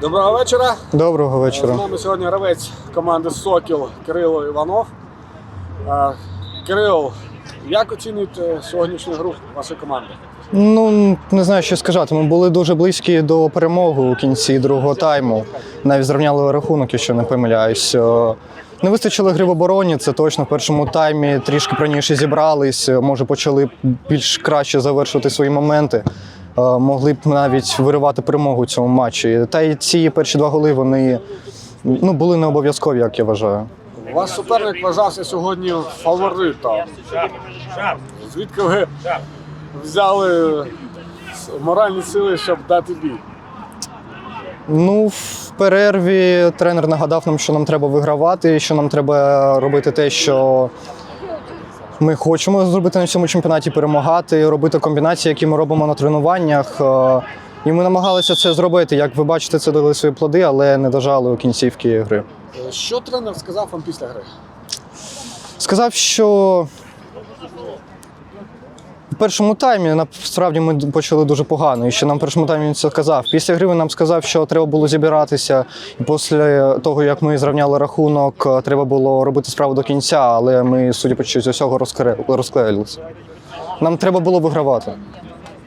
Доброго вечора. Доброго З вечора. нами сьогодні гравець команди Сокіл Кирило Іванов. Кирил, як оцінюєте сьогоднішню гру вашої команди? Ну не знаю, що сказати. Ми були дуже близькі до перемоги у кінці другого тайму. Навіть зрівняли рахунок, якщо не помиляюсь. Е, Не вистачило гри в обороні. Це точно в першому таймі трішки раніше зібрались. е, Може, почали більш краще завершувати свої моменти. Е, Могли б навіть виривати перемогу цьому матчі. Та й ці перші два голи вони ну, були не обов'язкові, як я вважаю. Ваш суперник вважався сьогодні фаворитом. Звідки ви взяли моральні сили, щоб дати бій? Ну, в перерві тренер нагадав нам, що нам треба вигравати, що нам треба робити те, що ми хочемо зробити на цьому чемпіонаті, перемагати, робити комбінації, які ми робимо на тренуваннях. Е, І ми намагалися це зробити. Як ви бачите, це дали свої плоди, але не дожали у кінцівки гри. Е, Що тренер сказав вам після гри? Сказав, що в першому таймі насправді ми почали дуже погано. І ще нам в першому таймі він це сказав. Після гри він нам сказав, що треба було зібратися. І після того, як ми зрівняли рахунок, треба було робити справу до кінця, але ми, судя по з усього, розклеїлися. Нам треба було вигравати.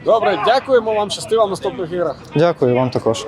Добре, дякуємо вам, щастива в наступних іграх. Дякую вам також.